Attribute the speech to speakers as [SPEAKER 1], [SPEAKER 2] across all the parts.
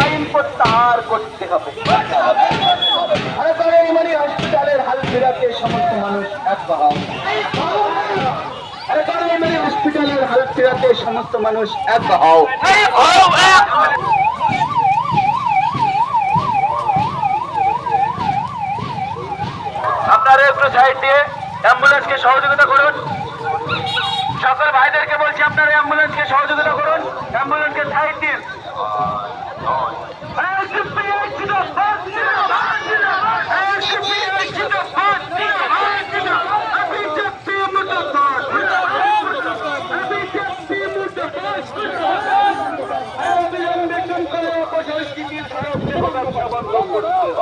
[SPEAKER 1] আইন প্রত্যাহার করতে হবে। আরে মানে হসপিটালের হাল ফেরাতে সমস্ত মানুষ এক মানে হসপিটালের হাল ফেরাতে সমস্ত মানুষ এক হও আপনারা একটু সাইড দিয়ে অ্যাম্বুলেন্সকে সহযোগিতা করুন। সকল ভাইদেরকে বলছি আপনারা অ্যাম্বুলেন্সকে সহযোগিতা করুন। অ্যাম্বুলেন্সকে সাইড দিন।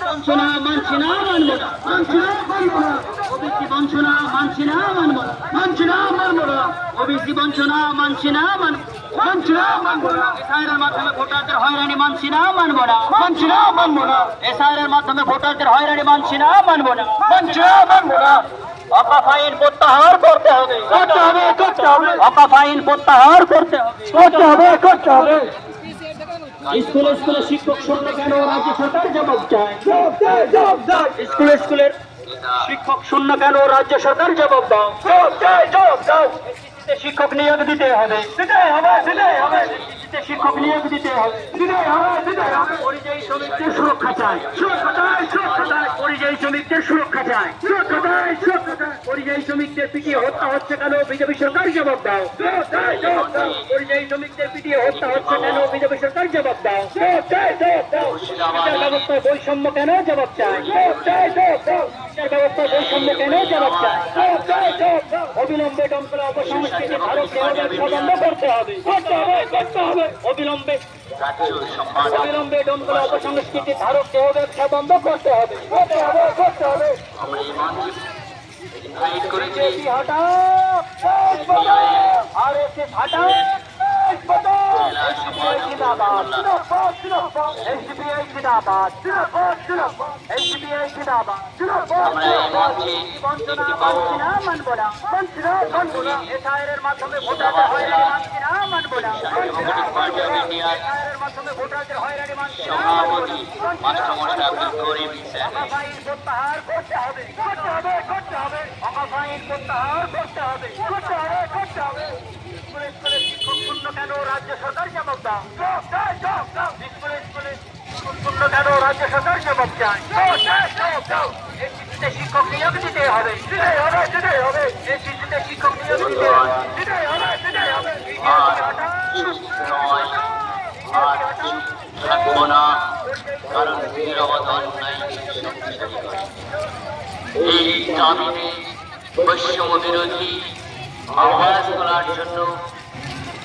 [SPEAKER 2] বঞ্চনা মানছি না মানব না মানছি না মানব না ওবিসি বঞ্চনা মানছি না মানব মানছি না মানব না ওবিসি বঞ্চনা মানছি না মানব মানছি না প্রত্যাহার করতে হবে করতে হবে করতে হবে স্কুলে স্কুলে শিক্ষক শূন্য কেন রাজ্য সরকার জবাব চায়? স্কুলে স্কুলের শিক্ষক শূন্য কেন রাজ্য সরকার জবাব দাও? জবাব দাও শিক্ষক নিয়োগ দিতে হবে। দিতে হবে দিতে হবে। শিক্ষক নিয়োগ দিতে হবে পরিযায়ী শ্রমিকদের সুরক্ষা চাই। সুরক্ষা চাই সুরক্ষা চাই। পরিযায়ী শ্রমিকদের সুরক্ষা চাই। সুরক্ষা চাই সুরক্ষা চাই। পরিযায়ী শ্রমিকদের পিটিয়ে হত্যা হচ্ছে কেন? বিজেপি সরকার জবাব দাও। পরিযায়ী শ্রমিকদের পিটিয়ে হত্যা হচ্ছে কেন? বিজেপি সরকার জবাব দাও। ব্যবস্থায় বৈষম্য কেন জবাব চাই? ব্যবস্থায় বৈষম্য কেন জবাব চাই। অবিলম্বে দমকল অপসংস্কৃতি ব্যবসা বন্ধ করতে হবে করতে হবে করতে হবে। অবিলম্বে অবিলম্বে দমকল অপসংস্কৃতি ধারক দেহ ব্যবসা বন্ধ করতে হবে করতে হবে করতে হবে। বিজেপি হটাও দেশ বাঁচাও জিন্দাবাদ জিন্দাবাদ জিন্দাবাদ এসডিপিআই জিন্দাবাদ জিন্দাবাদ জিন্দাবাদ জিন্দাবাদ জিন্দাবাদ বঞ্চনা মানছি না না না না মাধ্যমে ভোটারদের হয়রানি মানছি না মানবো না না মানবো না এসআইয়ের মাধ্যমে ভোটারদের হয়রানি মানছি না মানবো না না প্রত্যাহার করতে হবে করতে হবে করতে হবে করতে হবে করতে হবে শিক্ষক শূন্য কেন রাজ্য সরকার রাজ্য সরকার জবাব চায়। এই শিশুতে শিক্ষক নিয়োগ দিতে হবে হবে হবে এই শিশুতে শিক্ষক
[SPEAKER 3] এই দাবিতে বৈষম্য বিরোধী আওয়াজ তোলার জন্য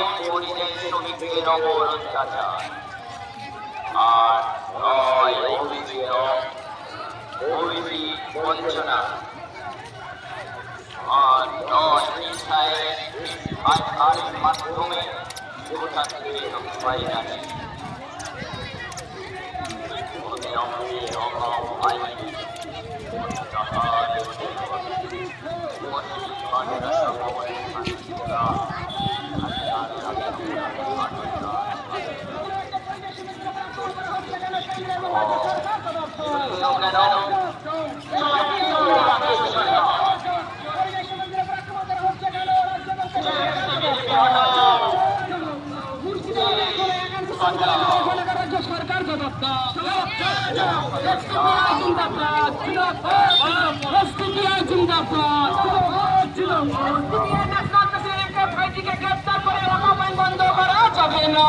[SPEAKER 3] নয় পরিযায়ী শ্রমিকদের ওপর অত্যাচার আর নয় অভিযোগ অভিযোগ বঞ্চনা। আর নয় ইসরায়েলের আধারের মাধ্যমে গোটা থেকে হয়রানি অবিলম্বে অভাব আইনি তাহার উপস্থিত বাংলা সভাপতি
[SPEAKER 2] রাজ্য সরকার জবাব দাও এসডিপিআই জিন্দাবাদ এসডিপিআই জিন্দাবাদ এসডিপিআই ন্যাশনাল প্রেসিডেন্ট
[SPEAKER 4] স্টেট ভাইটিকে গ্রেফতার করে রামাবাইন বন্ধ করা যাবে না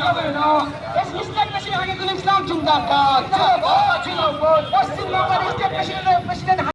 [SPEAKER 4] যাবে না ইসলাম জিন্দাবাদ পশ্চিমবঙ্গের স্টেট প্রেসিডেন্ট